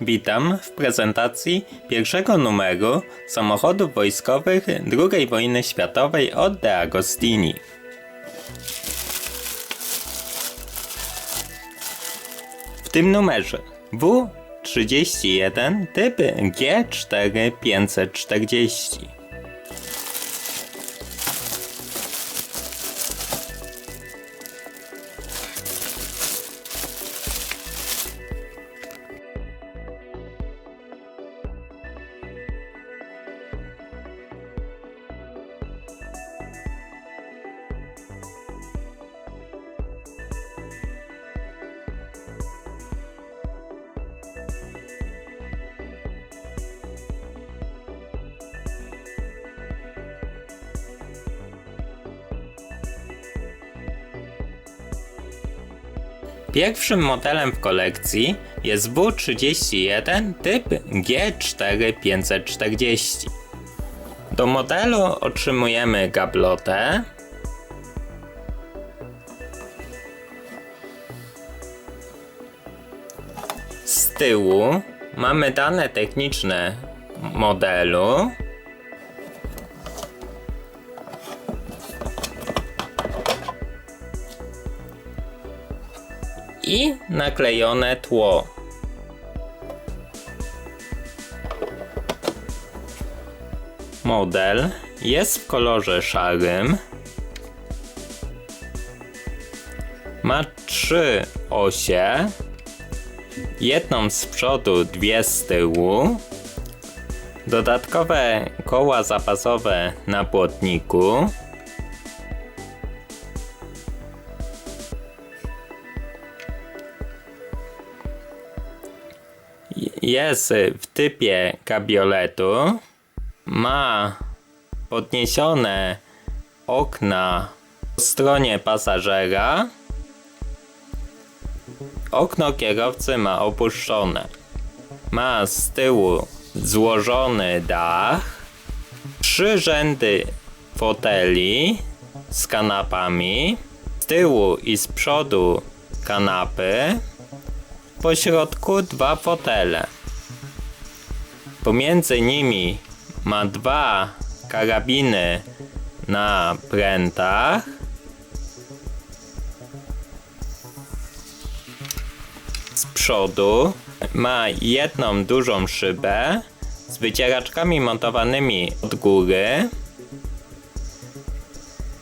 Witam w prezentacji pierwszego numeru samochodów wojskowych II wojny światowej od De Agostini. W tym numerze W31 typ G4540. Pierwszym modelem w kolekcji jest W31 typ G4540. Do modelu otrzymujemy gablotę, Z tyłu mamy dane techniczne modelu. I naklejone tło. Model jest w kolorze szarym. Ma trzy osie jedną z przodu, dwie z tyłu. Dodatkowe koła zapasowe na płotniku. Jest w typie kabioletu. Ma podniesione okna po stronie pasażera. Okno kierowcy ma opuszczone. Ma z tyłu złożony dach, trzy rzędy foteli z kanapami, z tyłu i z przodu kanapy, po środku dwa fotele. Pomiędzy nimi ma dwa karabiny na prętach, z przodu ma jedną dużą szybę z wycieraczkami montowanymi od góry.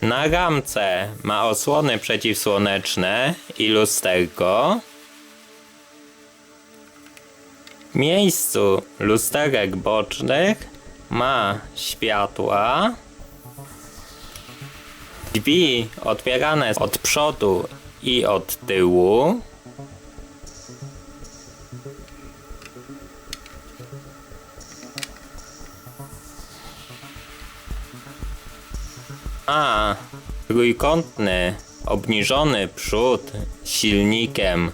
Na ramce ma osłony przeciwsłoneczne i lusterko. Miejscu lusterek bocznych ma światła. Drzwi otwierane od przodu i od tyłu. A trójkątny, obniżony przód silnikiem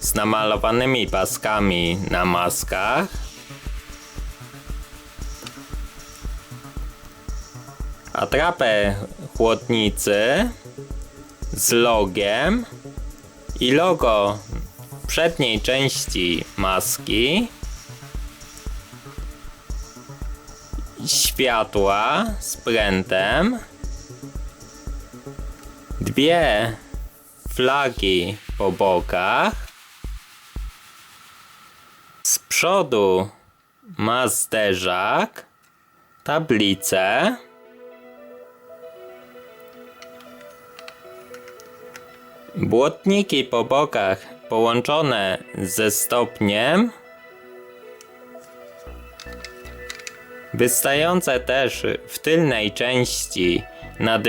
z namalowanymi paskami na maskach. Atrapę chłodnicy z logiem i logo przedniej części maski. światła z prętem, dwie flagi po bokach, z przodu ma zderzak, tablicę, błotniki po bokach połączone ze stopniem, wystające też w tylnej części nad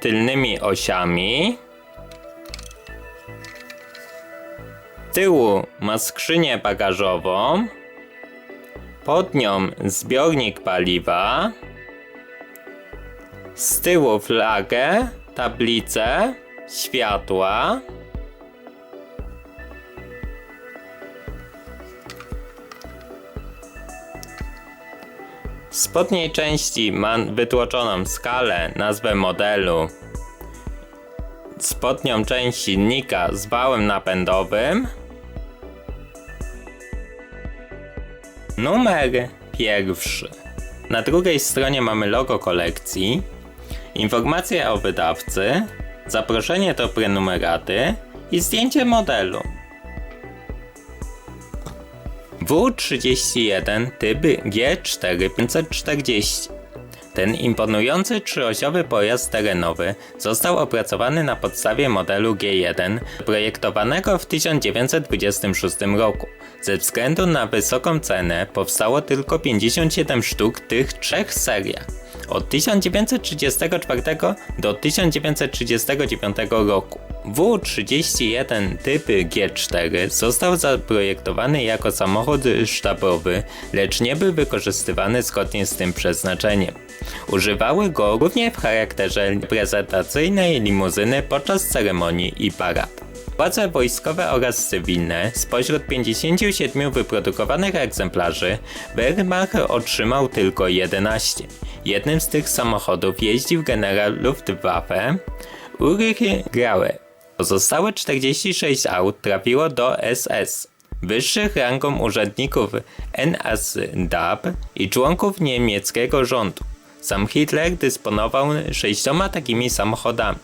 tylnymi osiami. Tyłu ma skrzynię bagażową, pod nią zbiornik paliwa, z tyłu flagę, tablicę, światła. W spodniej części ma wytłoczoną skalę, nazwę modelu, spodnią część silnika z wałem napędowym Numer pierwszy. Na drugiej stronie mamy logo kolekcji, informacje o wydawcy, zaproszenie do prenumeraty i zdjęcie modelu. W31 typ G4540. Ten imponujący trzyosiowy pojazd terenowy został opracowany na podstawie modelu G1 projektowanego w 1926 roku. Ze względu na wysoką cenę powstało tylko 57 sztuk tych trzech seriach. Od 1934 do 1939 roku. W31 typ G4 został zaprojektowany jako samochód sztabowy, lecz nie był wykorzystywany zgodnie z tym przeznaczeniem. Używały go głównie w charakterze prezentacyjnej limuzyny podczas ceremonii i parad. Władze wojskowe oraz cywilne, spośród 57 wyprodukowanych egzemplarzy, Wehrmacht otrzymał tylko 11. Jednym z tych samochodów jeździł generał Luftwaffe Ulrich Grauer. Pozostałe 46 aut trafiło do SS, wyższych rangą urzędników NSDAP i członków niemieckiego rządu. Sam Hitler dysponował sześcioma takimi samochodami.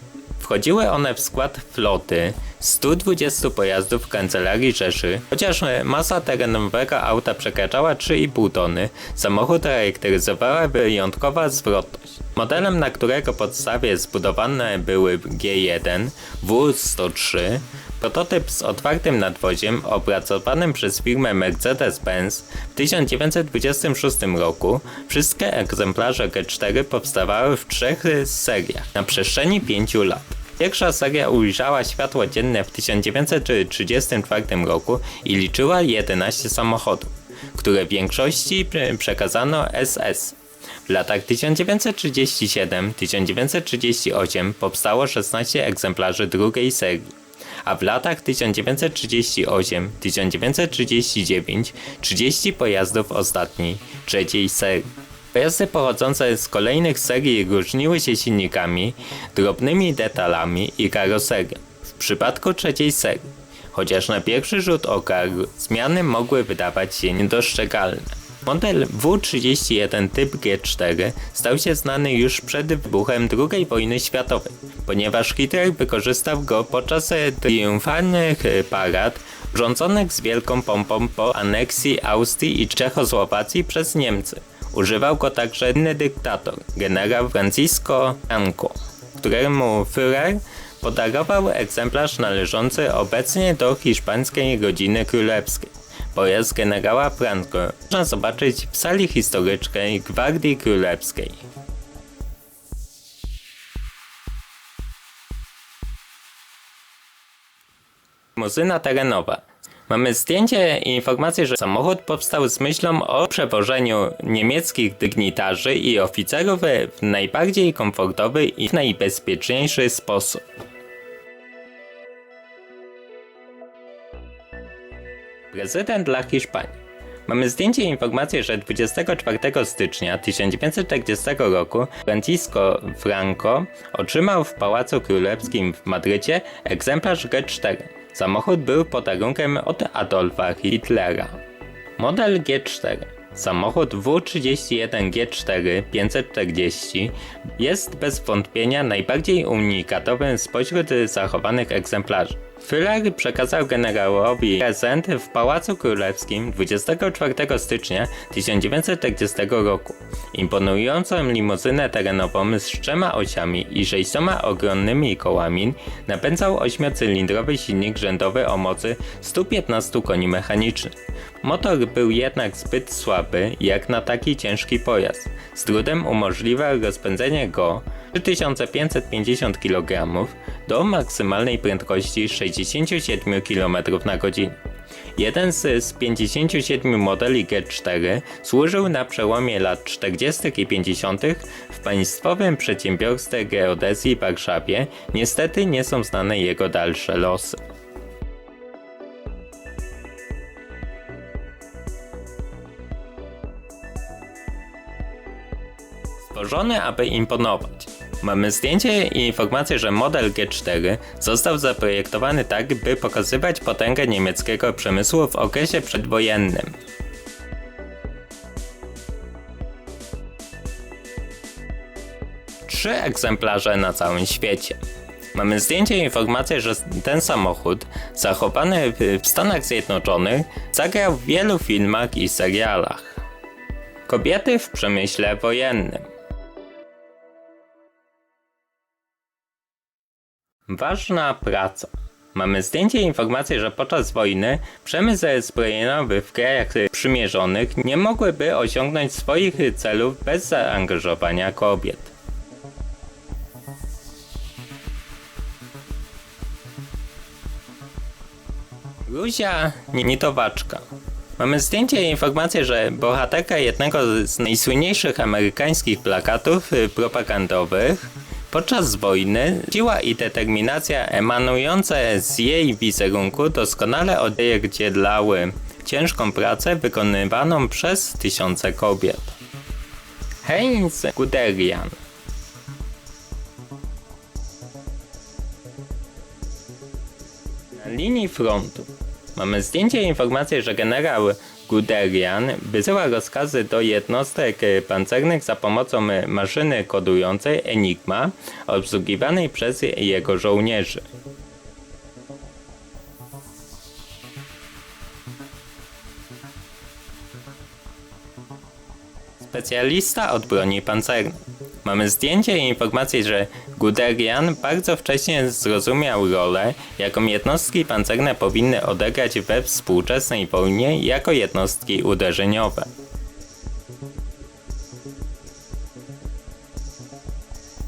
Wchodziły one w skład floty 120 pojazdów kancelarii Rzeszy. Chociaż masa terenowego auta przekraczała 3,5 tony, samochód charakteryzowała wyjątkowa zwrotność. Modelem, na którego podstawie zbudowane były G1, W103, prototyp z otwartym nadwoziem opracowanym przez firmę Mercedes-Benz w 1926 roku, wszystkie egzemplarze G4 powstawały w trzech seriach na przestrzeni 5 lat. Pierwsza seria ujrzała światło dzienne w 1934 roku i liczyła 11 samochodów, które w większości przekazano SS. W latach 1937-1938 powstało 16 egzemplarzy drugiej serii a w latach 1938-1939 30 pojazdów ostatniej, trzeciej serii. Pojazdy pochodzące z kolejnych serii różniły się silnikami, drobnymi detalami i karoserią. W przypadku trzeciej serii, chociaż na pierwszy rzut oka zmiany mogły wydawać się niedostrzegalne. Model W31 typ G4 stał się znany już przed wybuchem II wojny światowej, ponieważ Hitler wykorzystał go podczas triumfalnych parad rządzonych z wielką pompą po aneksji Austrii i Czechosłowacji przez Niemcy. Używał go także inny dyktator, generał Francisco Franco, któremu Führer podarował egzemplarz należący obecnie do hiszpańskiej rodziny królewskiej. Pojazd generała Franco można zobaczyć w sali historycznej Gwardii Królewskiej. Muzyna terenowa Mamy zdjęcie i informację, że samochód powstał z myślą o przewożeniu niemieckich dygnitarzy i oficerów w najbardziej komfortowy i najbezpieczniejszy sposób. Prezydent dla Hiszpanii. Mamy zdjęcie i informację, że 24 stycznia 1940 roku Francisco Franco otrzymał w Pałacu Królewskim w Madrycie egzemplarz G4 Samochód był podarunkiem od Adolfa Hitlera. Model G4 Samochód W31 G4 540 jest bez wątpienia najbardziej unikatowym spośród zachowanych egzemplarzy. Führer przekazał generałowi prezent w Pałacu Królewskim 24 stycznia 1940 roku. Imponującą limuzynę terenową z trzema osiami i sześcioma ogromnymi kołami napędzał ośmiocylindrowy silnik rzędowy o mocy 115 koni mechanicznych. Motor był jednak zbyt słaby jak na taki ciężki pojazd. Z trudem umożliwiał rozpędzenie go 3550 kg do maksymalnej prędkości 67 km na godzinę. Jeden z, z 57 modeli G4 służył na przełomie lat 40. i 50. w państwowym przedsiębiorstwie geodezji w Warszawie. Niestety nie są znane jego dalsze losy. Stworzony, aby imponować. Mamy zdjęcie i informację, że model G4 został zaprojektowany tak, by pokazywać potęgę niemieckiego przemysłu w okresie przedwojennym. Trzy egzemplarze na całym świecie. Mamy zdjęcie i informację, że ten samochód, zachowany w Stanach Zjednoczonych, zagrał w wielu filmach i serialach. Kobiety w przemyśle wojennym. Ważna praca. Mamy zdjęcie i informację, że podczas wojny przemysł zbrojeniowy w krajach przymierzonych nie mogłyby osiągnąć swoich celów bez zaangażowania kobiet. Luzia Nitowaczka. Mamy zdjęcie i informację, że bohaterka jednego z najsłynniejszych amerykańskich plakatów propagandowych podczas wojny siła i determinacja emanujące z jej wizerunku doskonale odzwierciedlały ciężką pracę wykonywaną przez tysiące kobiet. Heinz Guderian Na linii frontu mamy zdjęcie i informację, że generał Guderian wysyła rozkazy do jednostek pancernych za pomocą maszyny kodującej Enigma obsługiwanej przez jego żołnierzy. Specjalista od broni pancernej. Mamy zdjęcie i informację, że Guderian bardzo wcześnie zrozumiał rolę, jaką jednostki pancerne powinny odegrać we współczesnej wojnie jako jednostki uderzeniowe.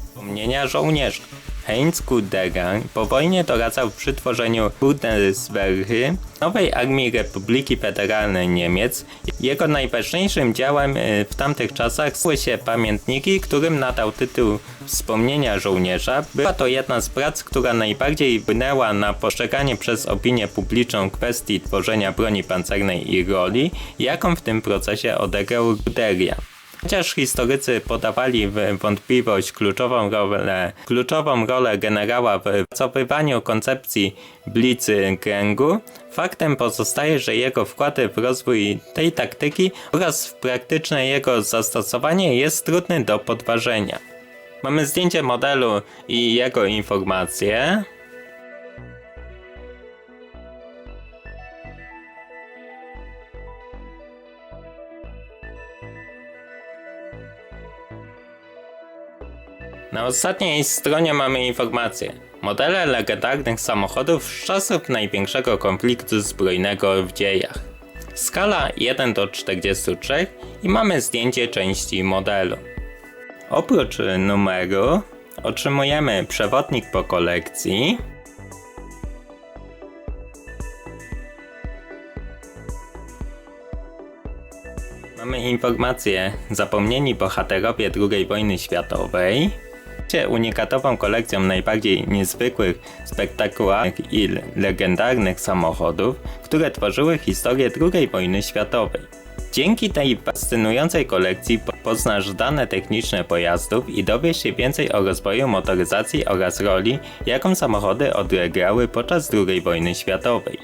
Wspomnienia żołnierza. Heinz Guderian po wojnie doradzał przy tworzeniu Bundeswehry, nowej armii Republiki Federalnej Niemiec. Jego najważniejszym dziełem e, w tamtych czasach stały się pamiętniki, którym nadał tytuł Wspomnienia żołnierza. Była to jedna z prac, która najbardziej wpłynęła na postrzeganie przez opinię publiczną kwestii tworzenia broni pancernej i roli, jaką w tym procesie odegrał Guderian. Chociaż historycy podawali wątpliwość kluczową rolę, kluczową rolę generała w wypracowywaniu koncepcji Blitzkriegu, faktem pozostaje, że jego wkład w rozwój tej taktyki oraz w praktyczne jego zastosowanie jest trudny do podważenia. Mamy zdjęcie modelu i jego informacje. Na ostatniej stronie mamy informację. Modele legendarnych samochodów z czasów największego konfliktu zbrojnego w dziejach. Skala 1 do 43 i mamy zdjęcie części modelu. Oprócz numeru otrzymujemy przewodnik po kolekcji, Mamy informację Zapomnieni bohaterowie II wojny światowej. Unikatową kolekcją najbardziej niezwykłych, spektakularnych i legendarnych samochodów, które tworzyły historię II wojny światowej. Dzięki tej fascynującej kolekcji po- poznasz dane techniczne pojazdów i dowiesz się więcej o rozwoju motoryzacji oraz roli, jaką samochody odegrały podczas II wojny światowej.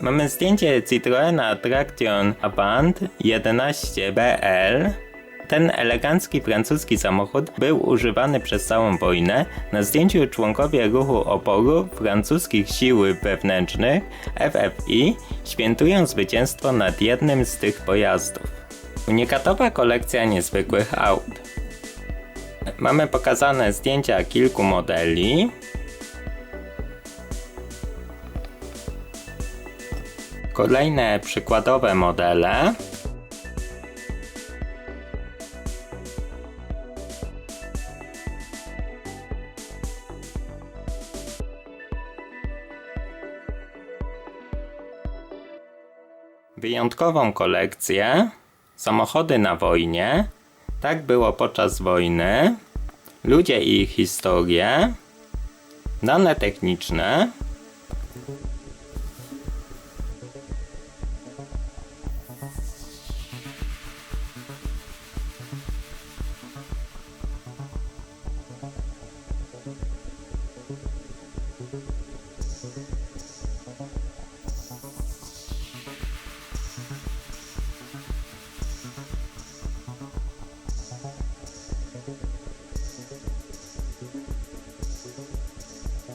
Mamy zdjęcie Citroena Traction Avant 11BL. Ten elegancki francuski samochód był używany przez całą wojnę. Na zdjęciu członkowie ruchu oporu francuskich sił wewnętrznych FFI świętują zwycięstwo nad jednym z tych pojazdów. Unikatowa kolekcja niezwykłych aut. Mamy pokazane zdjęcia kilku modeli. Kolejne przykładowe modele. Wyjątkową kolekcję. Samochody na wojnie. Tak było podczas wojny. Ludzie i ich historie. Dane techniczne.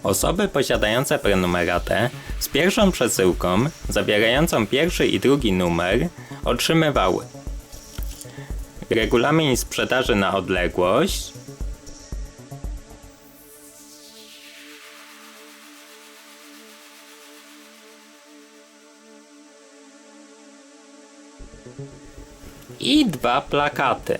Osoby posiadające prenumeratę z pierwszą przesyłką, zawierającą pierwszy i drugi numer, otrzymywały regulamin sprzedaży na odległość, i dwa plakaty.